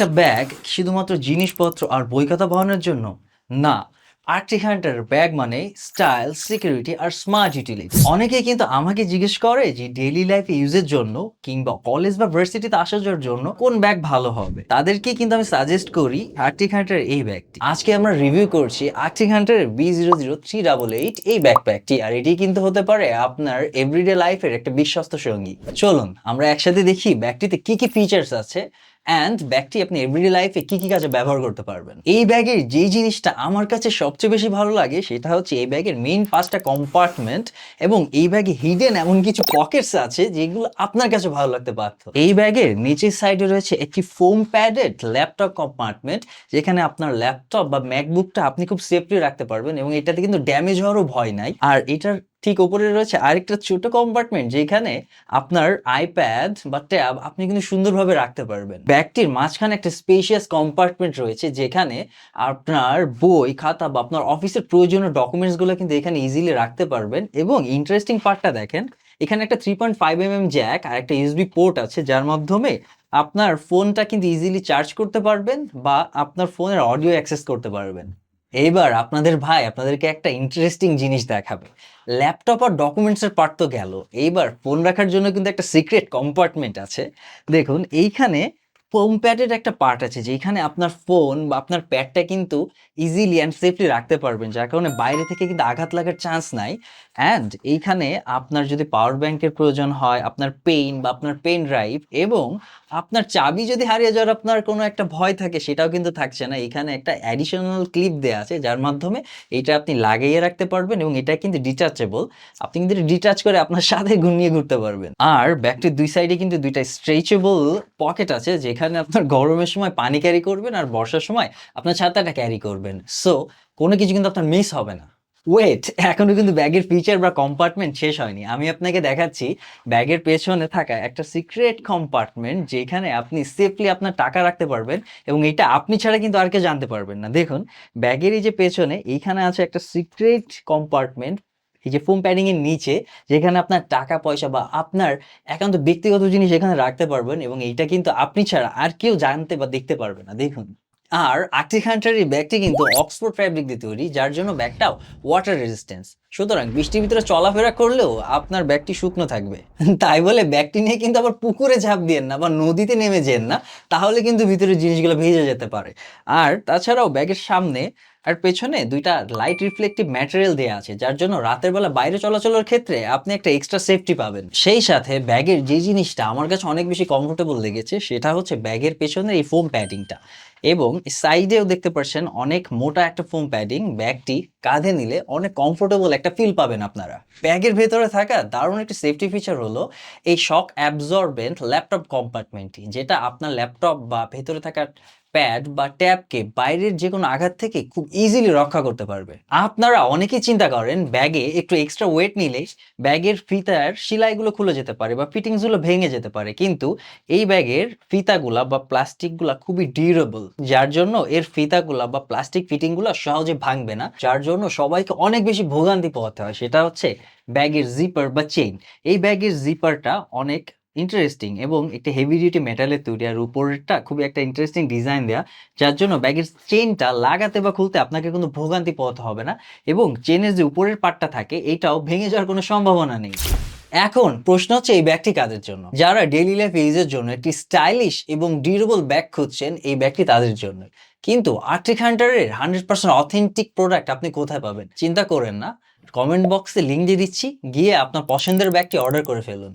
একটা ব্যাগ শুধুমাত্র জিনিসপত্র আর বই খাতা বহনের জন্য? না আর্টিক হান্টার ব্যাগ মানে স্টাইল, সিকিউরিটি আর স্মার্ট ইউটিলিটি। অনেকেই কিন্তু আমাকে জিজ্ঞেস করে যে ডেইলি লাইফে ইউজের জন্য কিংবা কলেজ বা ভার্সিটিতে আসার জন্য কোন ব্যাগ ভালো হবে? তাদেরকে কিন্তু আমি সাজেস্ট করি আর্টিক হান্টার এই ব্যাগটি। আজকে আমরা রিভিউ করছি Arctic হান্টারের B zero zero three double eight এই ব্যাকপ্যাকটি আর এটি কিন্তু হতে পারে আপনার এভরিডে লাইফের একটা বিশ্বস্ত সঙ্গী। চলুন, আমরা একসাথে দেখি ব্যাগটিতে কি কি ফিচার্স আছে। অ্যান্ড ব্যাগটি আপনি এভরিডে লাইফে কী কী কাজে ব্যবহার করতে পারবেন? এই ব্যাগের যেই জিনিসটা আমার কাছে সবচেয়ে বেশি ভালো লাগে, সেটা হচ্ছে এই ব্যাগের মেইন পাঁচটা কম্পার্টমেন্ট এবং এই ব্যাগে হিডেন এমন কিছু পকেটস আছে যেগুলো আপনার কাছে ভালো লাগতে পারত এই ব্যাগের নিচের সাইডে রয়েছে একটি ফোম প্যাডেড ল্যাপটপ কম্পার্টমেন্ট যেখানে আপনার ল্যাপটপ বা ম্যাকবুকটা আপনি খুব সেফলি রাখতে পারবেন এবং এটাতে কিন্তু ড্যামেজ হওয়ারও ভয় নাই। আর এটার ঠিক উপরে রয়েছে আরেকটা ছোট কম্পার্টমেন্ট যেখানে আপনার আইপ্যাড বা ট্যাব আপনি কিন্তু সুন্দরভাবে রাখতে পারবেন। ব্যাগটির মাঝখানে একটা স্পেশিয়াস কম্পার্টমেন্ট রয়েছে যেখানে আপনার বই, খাতা বা আপনার অফিসের প্রয়োজনীয় ডকুমেন্টসগুলো কিন্তু এখানে ইজিলি রাখতে পারবেন এবং ইন্টারেস্টিং পার্টটা দেখেন, এখানে একটা three point five M M jack আর একটা ইউএসবি পোর্ট আছে যার মাধ্যমে আপনার ফোনটা কিন্তু ইজিলি চার্জ করতে পারবেন বা আপনার ফোনের অডিও অ্যাক্সেস করতে পারবেন। এইবার আপনাদের ভাই আপনাদেরকে একটা ইন্টারেস্টিং জিনিস দেখাবে। ল্যাপটপ আর ডকুমেন্টসের পার্ট তো গেল। এইবার ফোন রাখার জন্য কিন্তু একটা সিক্রেট কম্পার্টমেন্ট আছে। দেখুন, এইখানে ফোম প্যাডের একটা পার্ট আছে যেখানে আপনার ফোন বা আপনার প্যাডটা কিন্তু ইজিলি অ্যান্ড সেফলি রাখতে পারবেন, যার কারণে বাইরে থেকে কিন্তু আঘাত লাগার চান্স নাই। অ্যান্ড এইখানে আপনার যদি পাওয়ার ব্যাংকের প্রয়োজন হয়, আপনার পেইন বা আপনার পেন ড্রাইভ এবং আপনার চাবি যদি হারিয়ে যাওয়ার আপনার কোনো একটা ভয় থাকে, সেটাও কিন্তু থাকছে না। এখানে একটা অ্যাডিশনাল ক্লিপ দেওয়া আছে, যার মাধ্যমে এটা আপনি লাগিয়ে রাখতে পারবেন এবং এটা কিন্তু ডিটাচেবল আপনি কিন্তু ডিটাচ করে আপনার সাথে ঘুমিয়ে ঘুরতে পারবেন। আর ব্যাগটির দুই সাইডে কিন্তু দুইটা স্ট্রেচেবল পকেট আছে, যেখানে আপনার গরমের সময় পানি ক্যারি করবেন আর বর্ষার সময় আপনার ছাতাটা ক্যারি করবেন। সো কোনো কিছু কিন্তু আপনার মিস হবে না। ওয়েট এখনও কিন্তু ব্যাগের ফিচার বা কম্পার্টমেন্ট শেষ হয়নি। আমি আপনাকে দেখাচ্ছি, ব্যাগের পেছনে থাকা একটা সিক্রেট কম্পার্টমেন্ট যেখানে আপনি সেফলি আপনার টাকা রাখতে পারবেন এবং এটা আপনি ছাড়া কিন্তু আর কেউ জানতে পারবেন না। দেখুন, ব্যাগের এই যে পেছনে, এইখানে আছে একটা সিক্রেট কম্পার্টমেন্ট এই যে ফোম প্যাডিং এর নিচে, যেখানে আপনার টাকা, পয়সা বা আপনার একান্ত ব্যক্তিগত জিনিস এখানে রাখতে পারবেন এবং এইটা কিন্তু আপনি ছাড়া আর কেউ জানতে বা দেখতে পারবে না। দেখুন আর আর্টিক হান্টার এই ব্যাগটি কিন্তু অক্সফোর্ড ফ্যাব্রিক দিয়ে তৈরি, যার জন্য ব্যাগটাও ওয়াটার রেজিস্ট্যান্স সুতরাং বৃষ্টির ভিতরে চলাফেরা করলেও আপনার ব্যাগটি শুকনো থাকবে। তাই বলে ব্যাগটি নিয়ে কিন্তু আবার পুকুরে ঝাঁপ দিয়েন না বা নদীতে নেমে যেন না, তাহলে কিন্তু ভিতরে জিনিসগুলো ভেজে যেতে পারে। আর তাছাড়াও ব্যাগের সামনে আর পেছনে দুইটা লাইট রিফ্লেক্টিভ ম্যাটেরিয়াল দেওয়া আছে, যার জন্য রাতের বেলা বাইরে চলাচলের ক্ষেত্রে আপনি একটা এক্সট্রা সেফটি পাবেন। সেই সাথে ব্যাগের যে জিনিসটা আমার কাছে অনেক বেশি কমফোর্টেবল লেগেছে, সেটা হচ্ছে ব্যাগের পেছনের এই ফোম প্যাডিংটা এবং সাইডেও দেখতে পাচ্ছেন অনেক মোটা একটা ফোম প্যাডিং ব্যাগটি কাঁধে নিলে অনেক কমফোর্টেবল একটা ফিল পাবেন আপনারা। ব্যাগের ভেতরে থাকা দারুণ একটি সেফটি ফিচার হলো এই শক অ্যাবজর্বেন্ট ল্যাপটপ কম্পার্টমেন্টটি যেটা আপনার ল্যাপটপ বা ভেতরে থাকা প্যাড বা ট্যাবকে বাইরের যে কোনো আঘাত থেকে খুব ইজিলি রক্ষা করতে পারবে। আপনারা অনেকেই চিন্তা করেন, ব্যাগে একটু এক্সট্রা ওয়েট নিলে ব্যাগের ফিতার সেলাইগুলো খুলে যেতে পারে বা ফিটিংসগুলো ভেঙে যেতে পারে। কিন্তু এই ব্যাগের ফিতাগুলা বা প্লাস্টিকগুলা খুবই ডিউরেবল যার জন্য এর ফিতাগুলা বা প্লাস্টিক ফিটিংগুলো সহজে ভাঙবে না, যার জন্য সবাইকে অনেক বেশি ভোগান্তি পোহাতে হয়। সেটা হচ্ছে ব্যাগের জিপার বা চেইন এই ব্যাগের জিপারটা অনেক ইন্টারেস্টিং এবং একটা হেভি ডিউটি মেটালের তৈরি, আর উপরেরটা খুবই একটা ইন্টারেস্টিং ডিজাইন দেওয়া যার জন্য ব্যাগের চেইনটা লাগাতে বা খুলতে আপনাকে কোনো ভোগান্তি পোহাতে হবে না এবং চেনের যে উপরের পার্টটা থাকে, এটাও ভেঙে যাওয়ার কোনো সম্ভাবনা নেই। এখন প্রশ্ন হচ্ছে এই ব্যাগটি কাদের জন্য? যারা ডেইলি লাইফ ইউজের জন্য একটি স্টাইলিশ এবং ডিউরেবল ব্যাগ খুঁজছেন, এই ব্যাগটি তাদের জন্য। কিন্তু আর্টিক হান্টারের হান্ড্রেড পার্সেন্ট অথেন্টিক প্রোডাক্ট আপনি কোথায় পাবেন? চিন্তা করেন না। কমেন্ট বক্সে লিঙ্ক দিয়ে দিচ্ছি, গিয়ে আপনার পছন্দের ব্যাগটি অর্ডার করে ফেলুন।